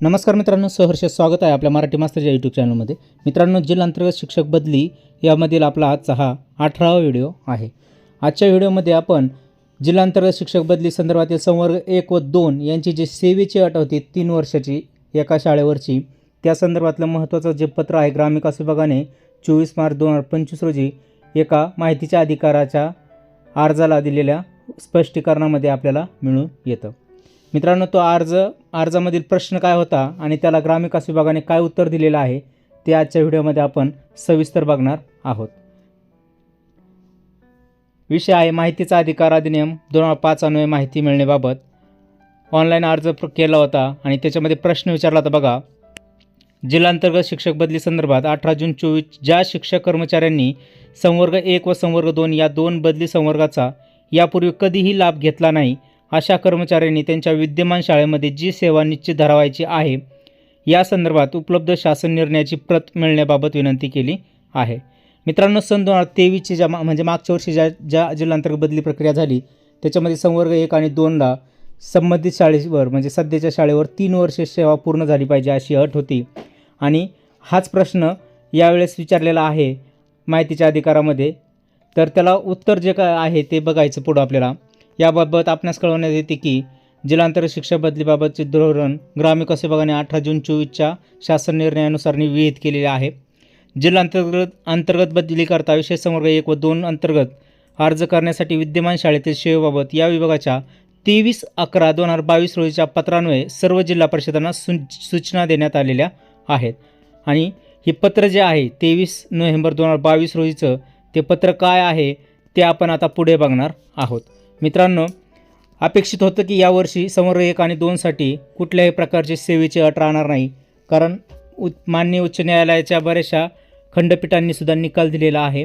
नमस्कार मित्रांनो सहर्ष स्वागत आहे आपल्या मराठी मास्तरच्या यूट्यूब चॅनलमध्ये मित्रांनो जिल्हांतर्गत शिक्षक बदली यामधील आपला आजचा हा अठरावा व्हिडिओ आहे. आजच्या व्हिडिओमध्ये आपण जिल्हांतर्गत शिक्षक बदली संदर्भातील संवर्ग एक व दोन यांची जी सेवेची अट होती तीन वर्षाची एका शाळेवरची त्या संदर्भातलं महत्त्वाचं जे पत्र आहे ग्रामविकास विभागाने चोवीस मार्च दोन हजार पंचवीस रोजी एका माहितीच्या अधिकाराच्या अर्जाला दिलेल्या स्पष्टीकरणामध्ये आपल्याला मिळून येतं. मित्रांनो तो अर्ज अर्जामधील प्रश्न काय होता आणि त्याला ग्रामविकास विभागाने काय उत्तर दिलेलं आहे ते आजच्या व्हिडिओमध्ये आपण सविस्तर बघणार आहोत. विषय आहे माहितीचा अधिकार अधिनियम दोन हजार पाच अन्वये माहिती मिळण्याबाबत. ऑनलाईन अर्ज केला होता आणि त्याच्यामध्ये प्रश्न विचारला होता बघा. जिल्हांतर्गत शिक्षक बदली संदर्भात अठरा जून चोवीस ज्या शिक्षक कर्मचाऱ्यांनी संवर्ग एक व संवर्ग दोन या दोन बदली संवर्गाचा यापूर्वी कधीही लाभ घेतला नाही अशा कर्मचाऱ्यांनी त्यांच्या विद्यमान शाळेमध्ये जी सेवा निश्चित धरावायची आहे या संदर्भात उपलब्ध शासन निर्णयाची प्रत मिळण्याबाबत विनंती केली आहे. मित्रांनो सन दोन हजार तेवीसची ज्या मा- म्हणजे मागच्या वर्षी ज्या ज्या जिल्हांतर्गत बदली प्रक्रिया झाली त्याच्यामध्ये संवर्ग एक आणि दोनला संबंधित शाळेवर म्हणजे सध्याच्या शाळेवर तीन वर्षे सेवा पूर्ण झाली पाहिजे अशी अट होती. आणि हाच प्रश्न यावेळेस विचारलेला आहे माहितीच्या अधिकारामध्ये. तर त्याला उत्तर जे काय आहे ते बघायचं पुढं आपल्याला. याबाबत आपणास कळवण्यात येते की जिल्हांतर शिक्षक बदलीबाबतचे धोरण ग्रामविकास विभागाने अठरा जून चोवीसच्या शासन निर्णयानुसार विहित केलेले आहे. जिल्हांतर्गत अंतर्गत बदलीकरता विशेष संवर्ग एक व दोन अंतर्गत अर्ज करण्यासाठी विद्यमान शाळेतील सेवेबाबत या विभागाच्या तेवीस अकरा दोन हजार बावीस रोजीच्या पत्रान्वये सर्व जिल्हा परिषदांना सु सूचना देण्यात आलेल्या आहेत. आणि हे पत्र जे आहे तेवीस नोव्हेंबर दोन हजार बावीस रोजीचं ते पत्र काय आहे ते आपण आता पुढे बघणार आहोत. मित्रांनो अपेक्षित होतं की यावर्षी समोर एक आणि दोनसाठी कुठल्याही प्रकारची सेवेची अट राहणार नाही. कारण उ मान्य उच्च न्यायालयाच्या बऱ्याचशा खंडपीठांनी सुद्धा निकाल दिलेला आहे.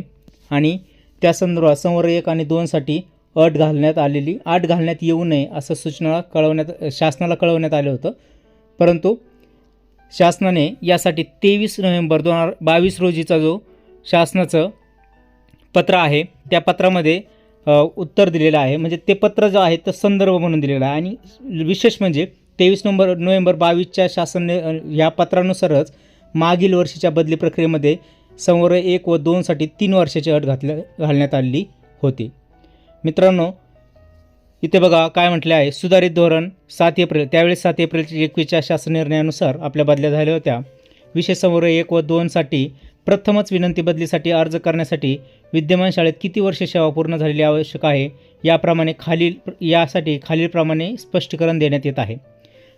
आणि त्या संदर्भात समोर एक आणि दोनसाठी अट घालण्यात आलेली अट घालण्यात येऊ नये असं सूचना कळवण्यात शासनाला कळवण्यात आलं होतं. परंतु शासनाने यासाठी तेवीस नोव्हेंबर दोन हजार बावीस रोजीचा जो शासनाचं पत्र आहे त्या पत्रामध्ये उत्तर दिलेलं आहे. म्हणजे ते पत्र जो आहे तर संदर्भ म्हणून दिलेला आहे. आणि विशेष म्हणजे तेवीस नोव्हेंबर नोव्हेंबर बावीसच्या शासन ह्या पत्रानुसारच मागील वर्षीच्या बदली प्रक्रियेमध्ये संवर्ग एक व दोनसाठी तीन वर्षाची अट घातल्या घालण्यात आलेली होती. मित्रांनो इथे बघा काय म्हटले आहे. सुधारित धोरण सात एप्रिल त्यावेळेस सात एप्रिलच्या एकवीसच्या शासन निर्णयानुसार आपल्या बदल्या झाल्या होत्या. विशेष संवर्ग एक व दोनसाठी प्रथमच विनंती बदलीसाठी अर्ज करण्यासाठी विद्यमान शाळेत किती वर्ष सेवा पूर्ण झालेली आवश्यक आहे याप्रमाणे खालील यासाठी खालीलप्रमाणे स्पष्टीकरण देण्यात येत आहे.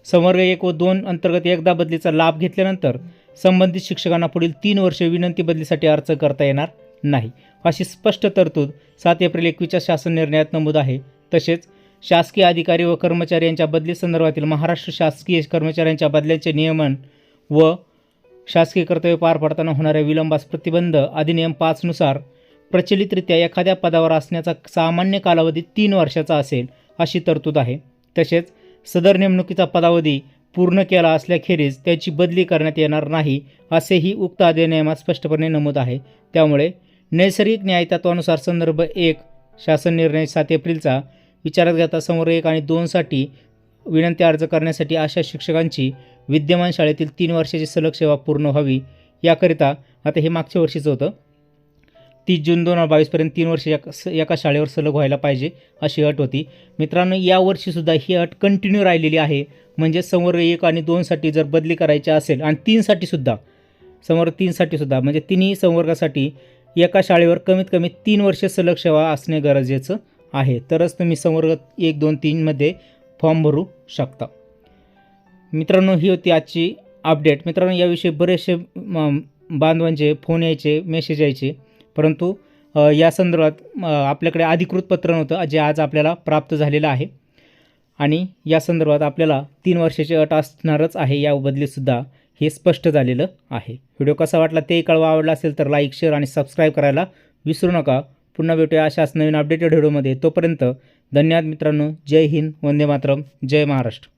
संवर्ग एक व दोन अंतर्गत एकदा बदलीचा लाभ घेतल्यानंतर संबंधित शिक्षकांना पुढील तीन वर्षे विनंती बदलीसाठी अर्ज करता येणार नाही. अशी स्पष्ट तरतूद सात एप्रिल एकवीसच्या शासन निर्णयात नमूद आहे. तसेच शासकीय अधिकारी व कर्मचारी यांच्या बदली संदर्भातील महाराष्ट्र शासकीय कर्मचाऱ्यांच्या बदल्यांचे नियमन व शासकीय कर्तव्य पार पाडताना होणाऱ्या विलंबास प्रतिबंध अधिनियम पाचनुसार प्रचलितरित्या एखाद्या पदावर असण्याचा सामान्य कालावधी तीन वर्षाचा असेल अशी तरतूद आहे. तसेच सदर नेमणुकीचा पदावधी पूर्ण केला असल्याखेरीज त्याची बदली करण्यात येणार नाही असेही उक्त अधिनियमात स्पष्टपणे नमूद आहे. त्यामुळे नैसर्गिक न्यायतत्वानुसार संदर्भ एक शासन निर्णय सात एप्रिलचा विचारात घेता समोर एक आणि दोनसाठी विनंती अर्ज करण्यासाठी अशा शिक्षकांची विद्यमान शाळेतील तीन वर्षाची सलग सेवा पूर्ण व्हावी याकरिता आता हे मागच्या वर्षीचं होतं. तीस जून दोन हजार बावीसपर्यंत तीन वर्ष एका स- एका शाळेवर सलग व्हायला पाहिजे अशी अट होती. मित्रांनो यावर्षीसुद्धा ही अट कंटिन्यू राहिलेली आहे. म्हणजे समोर एक आणि दोनसाठी जर बदली करायची असेल आणि तीनसाठी सुद्धा समोर तीनसाठी सुद्धा म्हणजे तिन्ही संवर्गासाठी एका शाळेवर कमीत कमी तीन वर्ष सलग सेवा असणे गरजेचं आहे. तरच तुम्ही संवर्ग एक दोन तीनमध्ये फॉर्म भरू शकता. मित्रांनो ही होती आजची अपडेट मित्रांनो याविषयी बरेचसे बांधवांचे फोन यायचे मेसेज यायचे. परंतु या संदर्भात आपल्याकडे अधिकृत पत्र नव्हतं जे आज आपल्याला प्राप्त झालेलं आहे. आणि या संदर्भात आपल्याला तीन वर्षाची अट असणारच आहे याबदलीसुद्धा हे स्पष्ट झालेलं आहे. व्हिडिओ कसा वाटला ते कळवा. आवडला असेल तर लाईक शेअर आणि सबस्क्राईब करायला विसरू नका. पुन्हा भेटूया अशाच नवीन अपडेटेड व्हिडिओमध्ये. तोपर्यंत धन्यवाद मित्रांनो. जय हिंद. वंदे मातरम. जय महाराष्ट्र.